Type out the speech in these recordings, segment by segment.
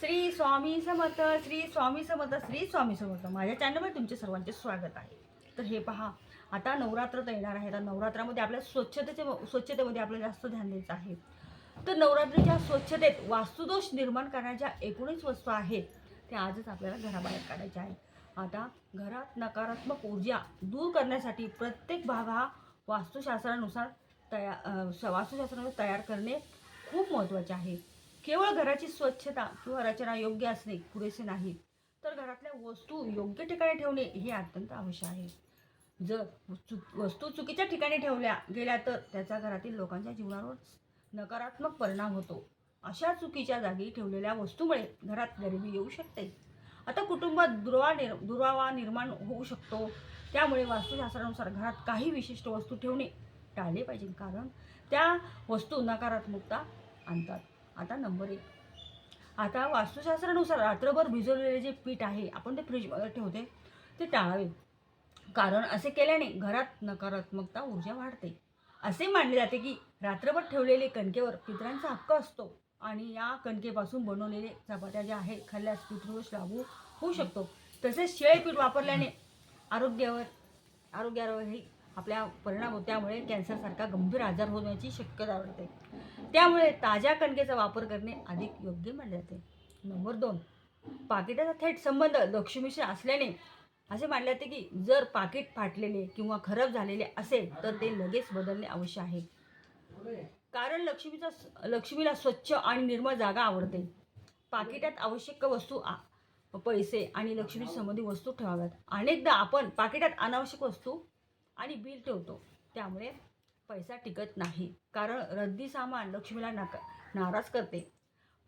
श्री स्वामी समर्थ श्री स्वामी समर्थ श्री स्वामी समर्थ. माझ्या चॅनलवर तुमचे सर्वांचे स्वागत आहे. तर हे पहा आता नवरात्र तर येणार आहे. तर नवरात्रामध्ये आपल्या स्वच्छतेचे स्वच्छतेमध्ये आपल्याला जास्त ध्यान द्यायचं आहे. तर नवरात्रीच्या स्वच्छतेत वास्तुदोष निर्माण करण्याच्या एकूणच वस्तू आहेत. त्या आजच आपल्याला घराबाहेर काढायच्या आहेत. आता घरात नकारात्मक ऊर्जा दूर करण्यासाठी प्रत्येक भाग हा वास्तुशास्त्रानुसार तया वास्तुशास्त्रानुसार तयार करणे खूप महत्त्वाचे आहे. केवळ घराची स्वच्छता किंवा रचना योग्य असणे पुरेसे नाही तर घरातल्या वस्तू योग्य ठिकाणी ठेवणे हे अत्यंत आवश्यक आहे. जर चु वस्तू चुकीच्या ठिकाणी ठेवल्या गेल्या तर त्याचा घरातील लोकांच्या जीवनावर नकारात्मक परिणाम होतो. अशा चुकीच्या जागी ठेवलेल्या वस्तूमुळे घरात गरिबी येऊ शकते. आता कुटुंबात दुर्वा निर दुरावा निर्माण होऊ शकतो. त्यामुळे वास्तुशास्त्रानुसार घरात काही विशिष्ट वस्तू ठेवणे टाळले पाहिजे. कारण त्या वस्तू नकारात्मकता आणतात. आता नंबर एक. आता वास्तुशास्त्रानुसार रात्रभर भिजवलेले जे पीठ आहे आपण ते फ्रीजमध्ये ठेवते ते टाळावे. कारण असे केल्याने घरात नकारात्मकता ऊर्जा वाढते. असे मानले जाते की रात्रभर ठेवलेले कणकेवर पितरांचा हक्क असतो आणि या कणकेपासून बनवलेले चपात्या ज्या आहेत खाल्ल्यास पितृदोष लागू होऊ शकतो. तसेच शेळेपीठ वापरल्याने आरोग्यावर आरोग्यावरही आपल्या परिणाम होतो. त्यामुळे कॅन्सरसारखा गंभीर आजार होण्याची शक्यता वाढते. त्यामुळे ताज्या कणकेचा वापर करणे अधिक योग्य मानले जाते. नंबर दोन पाकिटाचा थेट संबंध लक्ष्मीशी असल्याने असे मानले जाते की जर पाकिट फाटलेले किंवा खराब झालेले असेल तर ते लगेच बदलणे आवश्यक आहे. कारण लक्ष्मीचा लक्ष्मीला स्वच्छ आणि निर्मळ जागा आवडते. पाकिटात आवश्यक वस्तू आ- पैसे आणि लक्ष्मी संबंधी वस्तू ठेवाव्यात. अनेकदा आपण पाकिटात अनावश्यक वस्तू आणि बिल ठेवतो. त्यामुळे पैसा टिकत नाही. कारण रद्दी सामान लक्ष्मीला नाका नाराज करते.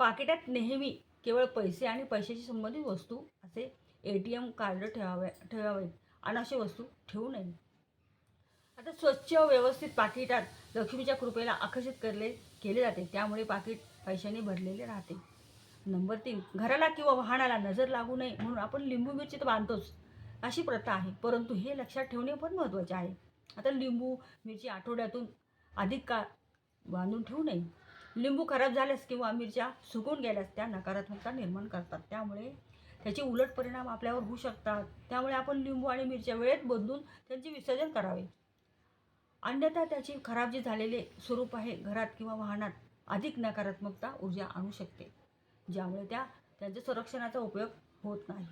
पाकिटात नेहमी केवळ पैसे आणि पैशाशी संबंधित वस्तू असे ए टी एम कार्ड ठेवावे ठेवावेत अनावश्यक वस्तू ठेवू नये. आता स्वच्छ व्यवस्थित पाकिटात लक्ष्मीच्या कृपेला आकर्षित करले केले जाते. त्यामुळे पाकिट पैशाने भरलेले राहते. नंबर तीन घराला किंवा वाहनाला नजर लागू नये म्हणून आपण लिंबू मिरची तर बांधतोच अशी प्रथा आहे. परंतु हे लक्षात ठेवणे पण महत्त्वाचे आहे. आता लिंबू मिरची आठवड्यातून अधिक काळ बांधून ठेवू नये. लिंबू खराब झाल्यास किंवा मिरच्या सुकून गेल्यास त्या नकारात्मकता निर्माण करतात. त्यामुळे त्याचे उलट परिणाम आपल्यावर होऊ शकतात. त्यामुळे आपण लिंबू आणि मिरच्या वेळेत बदलून त्यांचे विसर्जन करावे. अन्यथा त्याची खराब जे झालेले स्वरूप आहे. घरात किंवा वाहनात अधिक नकारात्मकता ऊर्जा आणू शकते. ज्यामुळे त्या त्यांच्या संरक्षणाचा उपयोग होत नाही.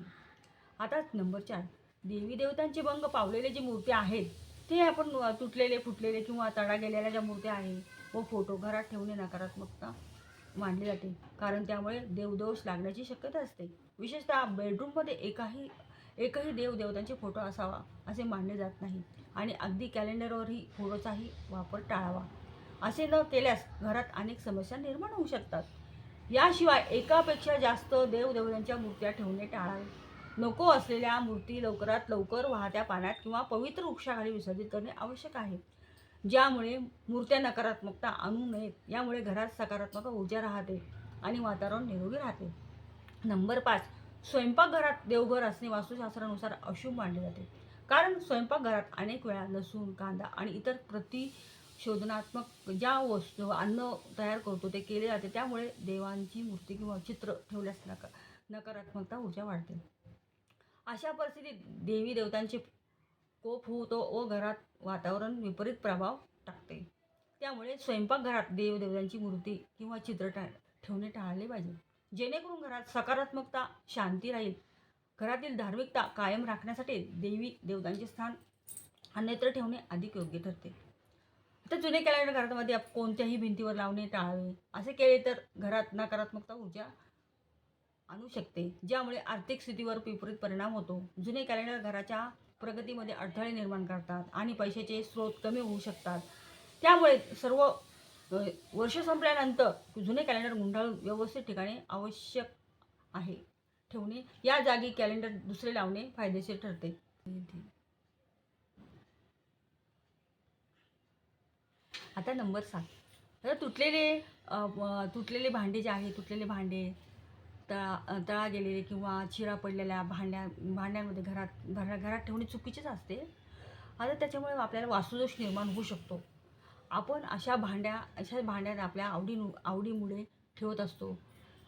आता नंबर चार. देवी देवतांचे भंग पावलेले जे मूर्त्या आहेत ते आपण तुटलेले फुटलेले किंवा तडा गेलेल्या ज्या मूर्त्या आहेत व फोटो घरात ठेवणे नकारात्मकता मानली जाते. कारण त्यामुळे देवदोष लागण्याची शक्यता असते. विशेषतः बेडरूममध्ये एकाही एकही देवदेवतांचे फोटो असावा असे मानले जात नाही. आणि अगदी कॅलेंडरवरही फोटोचाही वापर टाळावा. असे न केल्यास घरात अनेक समस्या निर्माण होऊ शकतात. याशिवाय एकापेक्षा जास्त देवदेवतांच्या मूर्त्या ठेवणे टाळावे. नको असलेल्या मूर्ती लवकरात लवकर वाहत्या पाण्यात किंवा पवित्र वृक्षाखाली विसर्जित करणे आवश्यक आहे. ज्यामुळे मूर्त्या नकारात्मकता आणू नयेत यामुळे घरात सकारात्मक ऊर्जा राहते आणि वातावरण निरोगी राहते. नंबर पाच स्वयंपाकघरात देवघर असणे वास्तुशास्त्रानुसार अशुभ मानले जाते. कारण स्वयंपाकघरात अनेक वेळा लसूण कांदा आणि इतर प्रतिशोधनात्मक ज्या वस्तू अन्न तयार करतो ते केले जाते त्यामुळे देवांची मूर्ती किंवा चित्र ठेवल्यास नका नकारात्मकता ऊर्जा वाढते. अशा परिस्थितीत देवी देवतांचे कोप होतो व घरात वातावरण विपरीत प्रभाव टाकते. त्यामुळे स्वयंपाकघरात देवदेवतांची मूर्ती किंवा चित्र टा ठेवणे टाळले पाहिजे. जेणेकरून घरात सकारात्मकता शांती राहील. घरातील धार्मिकता कायम राखण्यासाठी देवी देवतांचे स्थान अन्यत्र ठेवणे अधिक योग्य ठरते. तर जुने कॅलेंडर घरामध्ये कोणत्याही भिंतीवर लावणे टाळावे असे केले तर घरात नकारात्मकता ऊर्जा आणू शकते ज्यामुळे आर्थिक स्थितीवर विपरीत परिणाम होतो. जुने कॅलेंडर घराच्या प्रगतीमध्ये अडथळे निर्माण करतात आणि पैशाचे स्रोत कमी होऊ शकतात. त्यामुळे सर्व वर्ष संपल्यानंतर जुने कॅलेंडर गुंडाळून व्यवस्थित ठिकाणी आवश्यक आहे. ठेवणे या जागी कॅलेंडर दुसरे लावणे फायदेशीर ठरते. आता नंबर सात. आता तुटलेले तुटलेले भांडे जे आहे तुटलेले भांडे तळा तळा गेलेले किंवा चिरा पडलेल्या भांड्या भांड्यांमध्ये घरात घरा घरात ठेवणे चुकीचेच असते. आता त्याच्यामुळे आपल्याला वास्तुदोष निर्माण होऊ शकतो. आपण अशा भांड्या अशा भांड्यात आपल्या आवडी आवडीमुळे ठेवत असतो.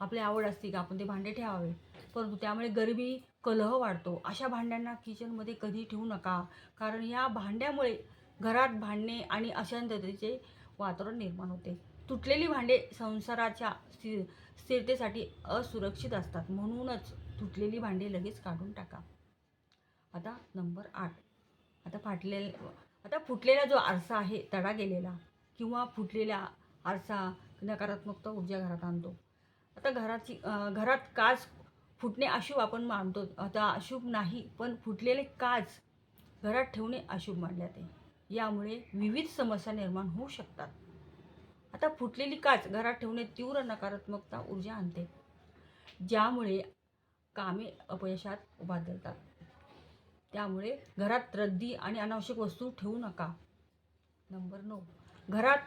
आपली आवड असते की आपण ते भांडे ठेवावे. परंतु त्यामुळे गरमी कलह वाढतो. अशा भांड्यांना किचनमध्ये कधी ठेवू नका. कारण या भांड्यामुळे घरात भांडणे आणि अशांततेचे वातावरण निर्माण होते. तुटलेली भांडे संसाराच्या स्थिर स्थिरतेसाठी असुरक्षित असतात. म्हणूनच तुटलेली भांडी लगेच काढून टाका. आता नंबर आठ. आता फाटलेल आता फुटलेला जो आरसा आहे तडा गेलेला किंवा फुटलेला आरसा नकारात्मकता ऊर्जा घरात आणतो. आता घराची घरात काच फुटणे अशुभ आपण मानतो. आता अशुभ नाही पण फुटलेले काच घरात ठेवणे अशुभ मानले जाते. यामुळे विविध समस्या निर्माण होऊ शकतात. आता फुटलेली काच घरात ठेवणे तीव्र नकारात्मकता ऊर्जा आणते. ज्यामुळे कामे अपयशात उभा धरतात त्यामुळे घरात रद्दी आणि अनावश्यक वस्तू ठेवू नका. नंबर नऊ. घरात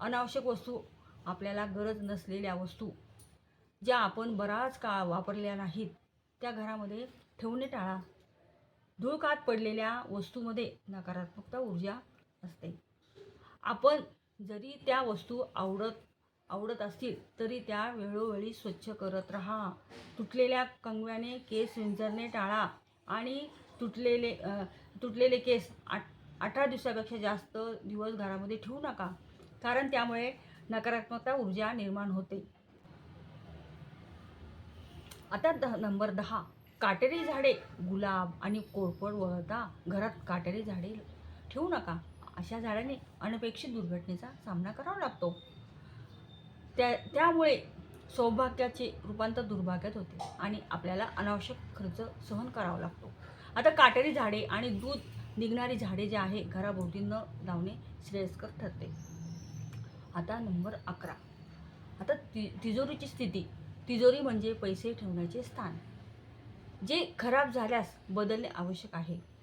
अनावश्यक वस्तू आपल्याला गरज नसलेल्या वस्तू ज्या आपण बराच काळ वापरलेल्या नाहीत त्या घरामध्ये ठेवणे टाळा. धूळकात पडलेल्या वस्तूमध्ये नकारात्मकता ऊर्जा असते. आपण जरी त्या वस्तू आवडत आवडत असतील तरी त्या वेळोवेळी स्वच्छ करत राहा. तुटलेल्या कंगव्याने केस विंचरणे टाळा आणि तुटलेले तुटलेले केस आठ अठरा दिवसापेक्षा जास्त दिवस घरामध्ये ठेवू नका कारण त्यामुळे नकारात्मकता ऊर्जा निर्माण होते. आता द नंबर दहा. काटेरी झाडे गुलाब आणि कोरफड वगळता घरात काटेरी झाडे ठेवू नका. अशा झाडाने अनपेक्षित दुर्घटनेचा सामना करावा लागतो. त्या त्यामुळे सौभाग्याचे रूपांतर दुर्भाग्यात होते आणि आपल्याला अनावश्यक खर्च सहन करावा लागतो. आता काटेरी झाडे आणि दूध निघणारी झाडे जे आहे घराभोवती न लावणे श्रेयस्कर ठरते. आता नंबर अकरा. आता ति तिजोरीची स्थिती. तिजोरी म्हणजे पैसे ठेवण्याचे स्थान. जे खराब झाल्यास बदलणे आवश्यक आहे.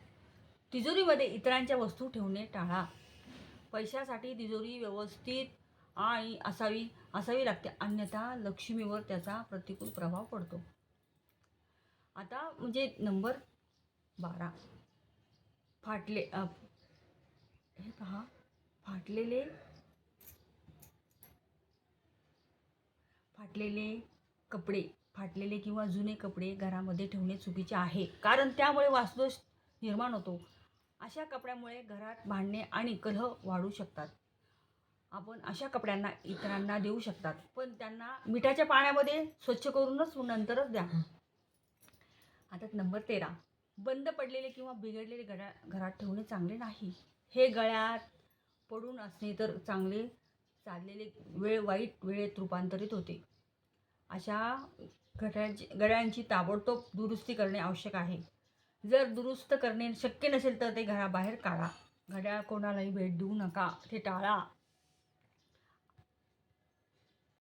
तिजोरीमध्ये इतरांच्या वस्तू ठेवणे टाळा. पैशासाठी तिजोरी व्यवस्थित आणि असावी असावी लागते. अन्यथा लक्ष्मीवर त्याचा प्रतिकूल प्रभाव पडतो. आता म्हणजे नंबर बारा. फाटले हे पहा. फाटलेले फाटलेले कपडे फाटलेले किंवा जुने कपडे घरामध्ये ठेवणे चुकीचे आहे. कारण त्यामुळे वास्तुदोष निर्माण होतो. अशा कपड्यामुळे घरात भांडणे आणि कलह वाढू शकतात. आपण अशा कपड्यांना इतरांना देऊ शकतात. पण त्यांना मिठाच्या पाण्यामध्ये स्वच्छ करूनच नंतरच द्या. आता नंबर तेरा. बंद पडलेले किंवा बिघडलेले गड्या घरात ठेवणे चांगले नाही. हे गळ्यात पडून असणे तर चांगले चाललेले वेळ वाईट वेळेत रूपांतरित होते. अशा घड्याळांची गड्यांची ताबडतोब दुरुस्ती करणे आवश्यक आहे. जर दुरुस्त करणे शक्य नसेल तर ते घराबाहेर काढा. घड्याळ कोणालाही भेट देऊ नका. ते टाळा.